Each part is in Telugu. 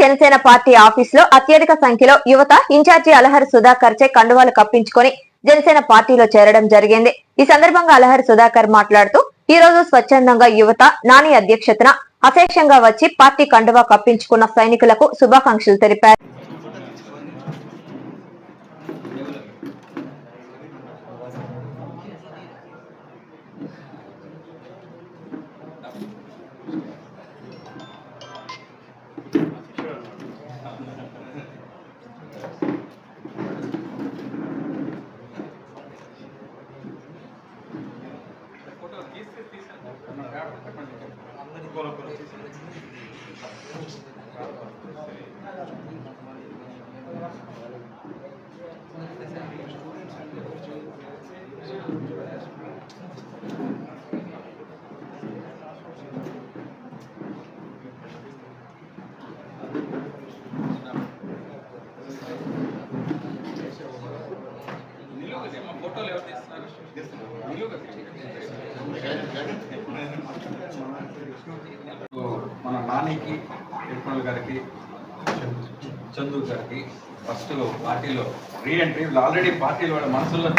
జనసేన పార్టీ ఆఫీస్లో అత్యధిక సంఖ్యలో యువత ఇన్ఛార్జి అలహరి సుధాకర్ చే కండువాలు కప్పించుకొని జనసేన పార్టీలో చేరడం జరిగింది. ఈ సందర్భంగా అలహరి సుధాకర్ మాట్లాడుతూ ఈ రోజు స్వచ్ఛందంగా యువత నాని అధ్యక్షతన అశేషంగా వచ్చి పార్టీ కండువా కప్పించుకున్న సైనికులకు శుభాకాంక్షలు తెలిపారు. ఫోటోలు ఎవరు తీస్తున్నారు? మన నానికి తిరుమల గారికి చందు గారికి ఫస్ట్ పార్టీలో రీ ఎంట్రీ ఆల్రెడీ పార్టీలో వాళ్ళ మనసులో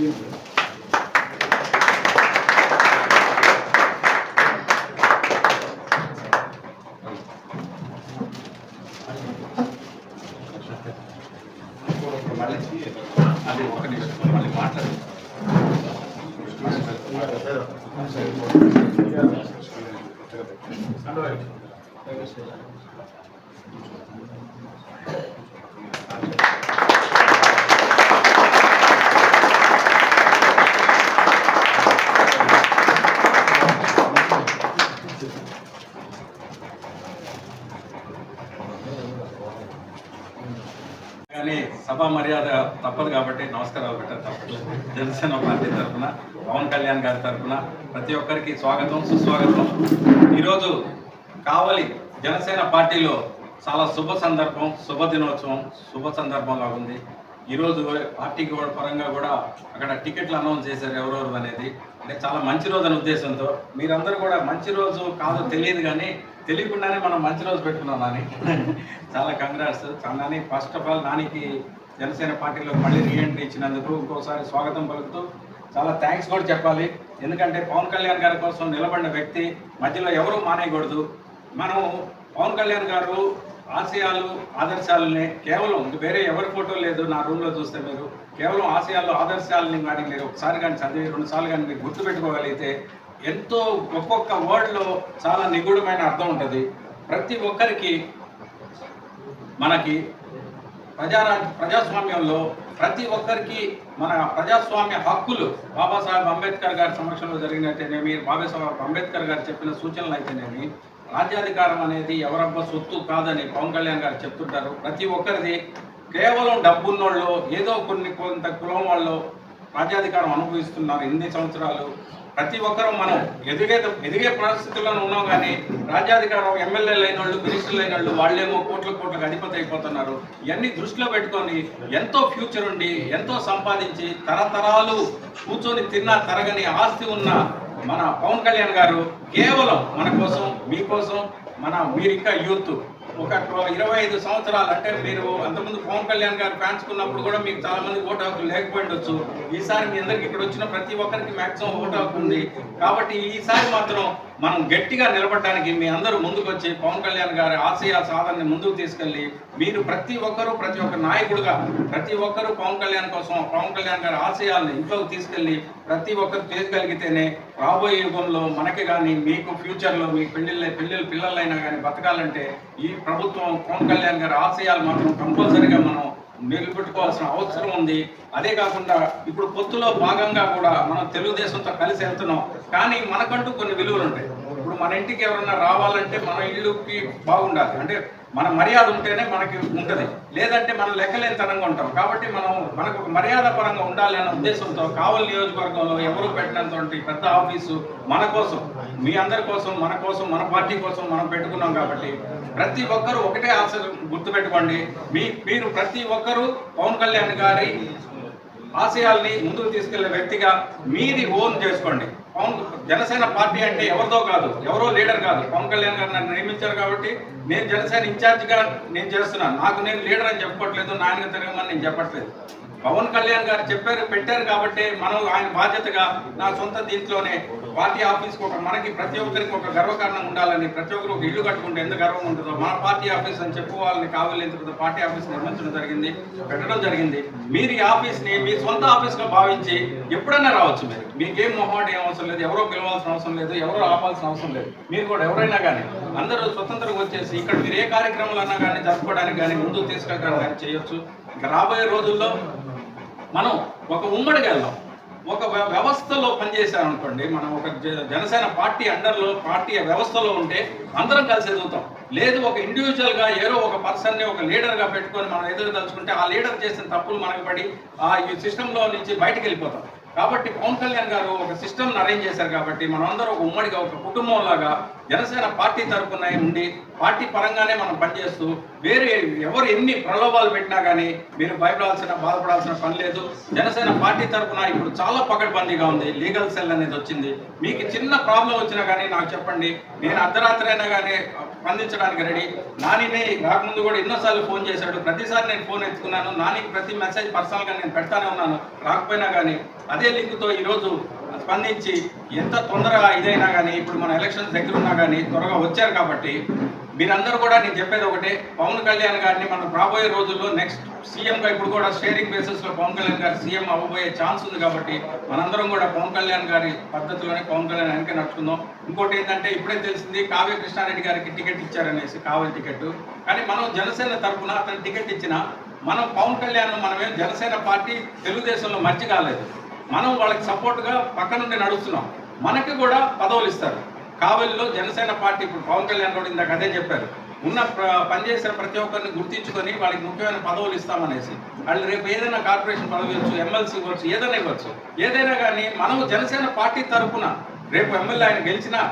మళ్ళీ అది ఒక నిమిషం మళ్ళీ మాట్లాడు కానీ సభా మర్యాద తప్పదు కాబట్టి నమస్కారాలు పెట్టారు తప్పట్లేదు జనసేన పార్టీ తరఫున పవన్ కళ్యాణ్ గారి తరఫున ప్రతి ఒక్కరికి స్వాగతం సుస్వాగతం. ఈరోజు కావలి జనసేన పార్టీలో చాలా శుభ సందర్భం శుభ దినోత్సవం శుభ సందర్భంగా ఉంది. ఈరోజు పార్టీకి కూడా పరంగా కూడా అక్కడ టికెట్లు అనౌన్స్ చేశారు ఎవరెవరు అనేది. అంటే చాలా మంచి రోజు అనే ఉద్దేశంతో. మీరందరూ కూడా మంచి రోజు కాదో తెలియదు కానీ తెలియకుండానే మనం మంచి రోజు పెట్టుకున్నాం నాని. చాలా congrats Nani first of all నానికి జనసేన పార్టీలో మళ్ళీ రీఎంట్రీ ఇచ్చినందుకు ఇంకోసారి స్వాగతం పలుకుతూ చాలా థ్యాంక్స్ కూడా చెప్పాలి. ఎందుకంటే పవన్ కళ్యాణ్ గారి కోసం నిలబడిన వ్యక్తి మధ్యలో ఎవరూ మానేయకూడదు. మనం పవన్ కళ్యాణ్ గారు ఆశయాలు ఆదర్శాలని కేవలం వేరే ఎవరి ఫోటో లేదు నా రూమ్లో చూస్తే మీరు. కేవలం ఆశయాలు ఆదర్శాలని కానీ మీరు ఒకసారి కానీ చదివి రెండు సార్లు కానీ మీరు గుర్తుపెట్టుకోగలిగితే ఎంతో ఒక్కొక్క వర్డ్లో చాలా నిగూఢమైన అర్థం ఉంటుంది. ప్రతి ఒక్కరికి మనకి ప్రజారాజ్ ప్రజాస్వామ్యంలో ప్రతి ఒక్కరికి మన ప్రజాస్వామ్య హక్కులు బాబాసాహెబ్ అంబేద్కర్ గారి సమక్షంలో జరిగినట్టేనేమి బాబాసాహెబ్ అంబేద్కర్ గారు చెప్పిన సూచనలు అయితేనేమి రాజ్యాధికారం అనేది ఎవరబ్బ సొత్తు కాదని పవన్ కళ్యాణ్ గారు చెప్తుంటారు. ప్రతి ఒక్కరిది కేవలం డబ్బున్నోళ్ళు ఏదో కొన్ని కొంత కులం వాళ్ళు రాజ్యాధికారం అనుభవిస్తున్నారు. ఎన్ని సంవత్సరాలు ప్రతి ఒక్కరూ మనం ఎదిగే ఎదిగే పరిస్థితుల్లో ఉన్నాం కానీ రాజ్యాధికారం ఎమ్మెల్యేలు అయిన వాళ్ళు మినిస్టర్లు అయిన వాళ్ళు వాళ్ళేమో కోట్ల కోట్లకు అధిపతి అయిపోతున్నారు. ఇవన్నీ దృష్టిలో పెట్టుకొని ఎంతో ఫ్యూచర్ ఉండి ఎంతో సంపాదించి తరతరాలు కూర్చొని తిన్నా తరగని ఆస్తి ఉన్న మన పవన్ కళ్యాణ్ గారు కేవలం మన కోసం మీకోసం మన మీరు ఇంకా యూత్ ఒక ఇరవై ఐదు సంవత్సరాలు అంటే మీరు అంతకుముందు పవన్ కళ్యాణ్ గారు ఫ్యాన్స్ ఉన్నప్పుడు కూడా మీకు చాలా మంది ఓటు హక్కు లేకపోయిండొచ్చు. ఈసారి మీ అందరికి ఇక్కడ వచ్చిన ప్రతి ఒక్కరికి మాక్సిమం ఓటు హక్కు ఉంది. కాబట్టి ఈసారి మాత్రం మనం గట్టిగా నిలబడడానికి మీ అందరూ ముందుకు వచ్చి పవన్ కళ్యాణ్ గారి ఆశయ సాధనని ముందుకు తీసుకెళ్ళి మీరు ప్రతి ఒక్కరూ ప్రతి ఒక్క నాయకుడుగా ప్రతి ఒక్కరూ పవన్ కళ్యాణ్ కోసం పవన్ కళ్యాణ్ గారి ఆశయాలను ఇంట్లోకి తీసుకెళ్ళి ప్రతి ఒక్కరు చేయగలిగితేనే రాబోయే యుగంలో మనకి కానీ మీకు ఫ్యూచర్లో మీ పెళ్ళిళ్ళ పెళ్ళిళ్ళ పిల్లలైనా కానీ బతకాలంటే ఈ ప్రభుత్వం పవన్ కళ్యాణ్ గారి ఆశయాలు మాత్రం కంపల్సరీగా మనం నిలబెట్టుకోవాల్సిన అవసరం ఉంది. అదే కాకుండా ఇప్పుడు పొత్తులో భాగంగా కూడా మనం తెలుగుదేశంతో కలిసి వెళ్తున్నాం. కానీ మనకంటూ కొన్ని విలువలు ఉంటాయి మన ఇంటికి ఎవరన్నా రావాలంటే మన ఇల్లుకి బాగుండాలి. అంటే మన మర్యాద ఉంటేనే మనకి ఉంటుంది. లేదంటే మనం లెక్కలేనితనంగా ఉంటాం. కాబట్టి మనం మనకు ఒక మర్యాద పరంగా ఉండాలి అన్న ఉద్దేశంతో కావలి నియోజకవర్గంలో ఎవరు పెట్టినటువంటి పెద్ద ఆఫీసు మన కోసం మీ అందరి కోసం మన కోసం మన పార్టీ కోసం మనం పెట్టుకున్నాం కాబట్టి ప్రతి ఒక్కరూ ఒకటే ఆశ గుర్తుపెట్టుకోండి. మీ మీరు ప్రతి ఒక్కరూ పవన్ కళ్యాణ్ గారి ఆశయాల్ని ముందుకు తీసుకెళ్ళే వ్యక్తిగా మీది ఓన్ చేసుకోండి. పవన్ జనసేన పార్టీ అంటే ఎవరిదో కాదు ఎవరో లీడర్ కాదు. పవన్ కళ్యాణ్ గారు నన్ను నియమించారు కాబట్టి నేను జనసేన ఇన్ఛార్జిగా నేను చేస్తున్నాను. నాకు నేను లీడర్ అని చెప్పట్లేదు నాయన తిరగమని నేను చెప్పట్లేదు. పవన్ కళ్యాణ్ గారు చెప్పారు పెట్టారు కాబట్టి మనం ఆయన బాధ్యతగా నా సొంత దీంట్లోనే పార్టీ ఆఫీస్కి ఒక మనకి ప్రతి ఒక్కరికి ఒక గర్వకారణం ఉండాలని ప్రతి ఒక్కరు ఒక ఇల్లు కట్టుకుంటే ఎంత గర్వం ఉంటుందో మన పార్టీ ఆఫీస్ అని చెప్పుకోవాలని కావాలని పార్టీ ఆఫీస్ నిర్మించడం జరిగింది పెట్టడం జరిగింది. మీరు ఈ ఆఫీస్ని మీ సొంత ఆఫీస్గా భావించి ఎప్పుడైనా రావచ్చు మీరు. మీకేం మొహమాట ఏం అవసరం లేదు ఎవరో పిలవాల్సిన అవసరం లేదు ఎవరో ఆపాల్సిన అవసరం లేదు. మీరు కూడా ఎవరైనా కానీ అందరూ స్వతంత్రంగా వచ్చేసి ఇక్కడ మీరు ఏ కార్యక్రమాలు అన్నా కానీ జరుపుకోవడానికి కానీ ముందుకు తీసుకెళ్ళడానికి కానీ చేయొచ్చు. ఇంకా రాబోయే రోజుల్లో మనం ఒక ఉమ్మడికి వెళ్దాం. ఒక వ్యవస్థలో పనిచేశారనుకోండి మనం ఒక జ- జనసేన పార్టీ అండర్లో పార్టీ వ్యవస్థలో ఉంటే అందరం కలిసి ఎదుగుతాం. లేదు ఒక ఇండివిజువల్గా ఏదో ఒక పర్సన్ని ఒక లీడర్గా పెట్టుకొని మనం ఎదురు తలుచుకుంటే ఆ లీడర్ చేసిన తప్పులు మనకు పడి ఆ ఈ సిస్టంలో నుంచి బయటకు వెళ్ళిపోతాం. కాబట్టి పవన్ కళ్యాణ్ గారు ఒక సిస్టమ్ అరేంజ్ చేశారు కాబట్టి మనం ఒక ఉమ్మడిగా ఒక కుటుంబం లాగా జనసేన పార్టీ తరఫున ఉండి పార్టీ పరంగానే మనం పనిచేస్తూ వేరే ఎవరు ఎన్ని ప్రలోభాలు పెట్టినా కానీ మీరు భయపడాల్సిన బాధపడాల్సిన పని లేదు. జనసేన పార్టీ తరఫున ఇప్పుడు చాలా పకడ్బందీగా ఉంది. లీగల్ సెల్ అనేది వచ్చింది. మీకు చిన్న ప్రాబ్లం వచ్చినా కానీ నాకు చెప్పండి. నేను అర్ధరాత్రి అయినా కానీ స్పందించడానికి రెడీ. నానినే రాకముందు కూడా ఎన్నోసార్లు ఫోన్ చేశాడు. ప్రతిసారి నేను ఫోన్ ఎత్తుకున్నాను. నానికి ప్రతి మెసేజ్ పర్సనల్గా నేను పెడతానే ఉన్నాను. రాకపోయినా కానీ అదే లింక్తో ఈరోజు స్పందించి ఎంత తొందరగా ఇదైనా కానీ ఇప్పుడు మన ఎలక్షన్స్ దగ్గర ఉన్నా కానీ త్వరగా వచ్చారు కాబట్టి మీరందరూ కూడా నేను చెప్పేది ఒకటే పవన్ కళ్యాణ్ గారిని మనం రాబోయే రోజుల్లో నెక్స్ట్ సీఎంగా ఇప్పుడు కూడా షేరింగ్ బేసిస్లో పవన్ కళ్యాణ్ గారు సీఎం అవ్వబోయే ఛాన్స్ ఉంది కాబట్టి మనందరం కూడా పవన్ కళ్యాణ్ గారి పద్ధతిలోనే పవన్ కళ్యాణ్ వెనక నడుచుకుందాం. ఇంకోటి ఏంటంటే ఇప్పుడే తెలిసింది కావ్య కృష్ణారెడ్డి గారికి టికెట్ ఇచ్చారనేసి కావ్య టికెట్ కానీ మనం జనసేన తరఫున అతను టికెట్ ఇచ్చిన మనం పవన్ కళ్యాణ్ మనమేం జనసేన పార్టీ తెలుగుదేశంలో మర్చి కాలేదు. మనం వాళ్ళకి సపోర్ట్గా పక్క నుండి నడుస్తున్నాం. మనకి కూడా పదవులు ఇస్తారు. కావలిలో జనసేన పార్టీ ఇప్పుడు పవన్ కళ్యాణ్ కూడా ఇందాక అదే చెప్పారు. ఉన్న పనిచేసిన ప్రతి ఒక్కరిని గుర్తించుకొని వాళ్ళకి ముఖ్యమైన పదవులు ఇస్తామనేసి. వాళ్ళు రేపు ఏదైనా కార్పొరేషన్ పదవి ఇవ్వచ్చు ఎమ్మెల్సీ ఇవ్వచ్చు ఏదైనా ఇవ్వచ్చు. ఏదైనా కానీ మనము జనసేన పార్టీ తరఫున రేపు ఎమ్మెల్యే ఆయన గెలిచినా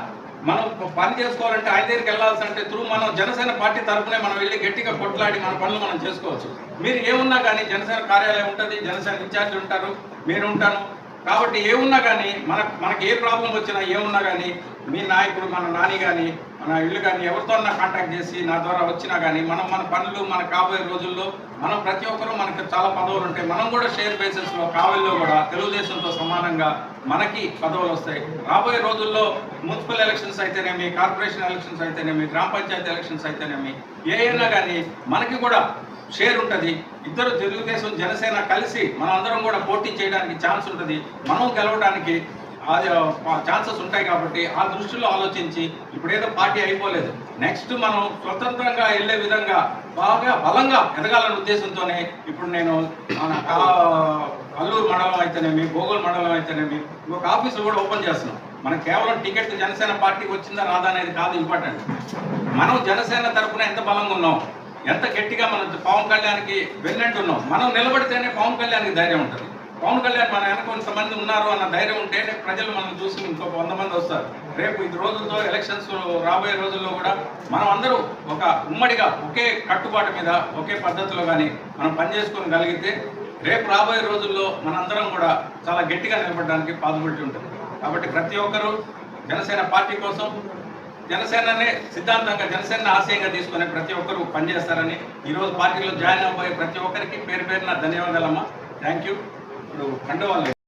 మనం పని చేసుకోవాలంటే ఆయన దగ్గరికి వెళ్ళాల్సి అంటే త్రూ మనం జనసేన పార్టీ తరఫునే మనం వెళ్ళి గట్టిగా కొట్లాడి మన పనులు మనం చేసుకోవచ్చు. మీరు ఏమున్నా కానీ జనసేన కార్యాలయం ఉంటుంది జనసేన ఇన్ఛార్జ్ ఉంటారు మీరు ఉంటాను. కాబట్టి ఏమున్నా కానీ మన మనకి ఏ ప్రాబ్లం వచ్చినా ఏమున్నా కానీ మీ నాయకుడు మన నాని కానీ మన ఇల్లు కానీ ఎవరితో కాంటాక్ట్ చేసి నా ద్వారా వచ్చినా కానీ మనం మన పనులు మన కాబోయే రోజుల్లో మనం ప్రతి ఒక్కరూ మనకి చాలా పదవులు ఉంటాయి. మనం కూడా షేర్ బేసిస్లో కావలిలో కూడా తెలుగుదేశంతో సమానంగా మనకి పదవులు వస్తాయి. రాబోయే రోజుల్లో మున్సిపల్ ఎలక్షన్స్ అయితేనేమి కార్పొరేషన్ ఎలక్షన్స్ అయితేనేమి గ్రామ పంచాయతీ ఎలక్షన్స్ అయితేనేమి ఏ అయినా కానీ మనకి కూడా షేర్ ఉంటుంది. ఇద్దరు తెలుగుదేశం జనసేన కలిసి మనం అందరం కూడా పోటీ చేయడానికి ఛాన్స్ ఉంటుంది. మనం గెలవడానికి ఛాన్సెస్ ఉంటాయి కాబట్టి ఆ దృష్టిలో ఆలోచించి ఇప్పుడేదో పార్టీ అయిపోలేదు. నెక్స్ట్ మనం స్వతంత్రంగా వెళ్ళే విధంగా బాగా బలంగా ఎదగాలనే ఉద్దేశంతోనే ఇప్పుడు నేను మన అల్లూరు మండలం అయితేనేమి భోగోల్ మండలం అయితేనేమి ఒక ఆఫీసులు కూడా ఓపెన్ చేస్తున్నాం. మనం కేవలం టికెట్ జనసేన పార్టీకి వచ్చిందా రాదా అనేది కాదు ఇంపార్టెంట్. మనం జనసేన తరఫున ఎంత బలంగా ఉన్నాం ఎంత గట్టిగా మనం పవన్ కళ్యాణ్కి వెన్నెంటున్నాం మనం నిలబడితేనే పవన్ కళ్యాణ్కి ధైర్యం ఉంటుంది. పవన్ కళ్యాణ్ మన వెనక కొంతమంది ఉన్నారు అన్న ధైర్యం ఉంటేనే ప్రజలు మనం చూసి ఇంకొక వంద మంది వస్తారు. రేపు ఇది రోజుల్లో ఎలక్షన్స్ రాబోయే రోజుల్లో కూడా మనం అందరూ ఒక ఉమ్మడిగా ఒకే కట్టుబాటు మీద ఒకే పద్ధతిలో కానీ మనం పనిచేసుకొని కలిగితే రేపు రాబోయే రోజుల్లో మనందరం కూడా చాలా గట్టిగా నిలబడడానికి పాసిబిలిటీ ఉంటుంది. కాబట్టి ప్రతి ఒక్కరూ జనసేన పార్టీ కోసం జనసేననే సిద్ధాంతంగా జనసేన ఆశయంగా తీసుకునే ప్రతి ఒక్కరూ పనిచేస్తారని ఈరోజు పార్టీలో జాయిన్ అవ్వబోయే ప్రతి ఒక్కరికి పేరు పేరున ధన్యవాదాలమ్మా. థ్యాంక్ యూ ఇప్పుడు కండవాళ్ళు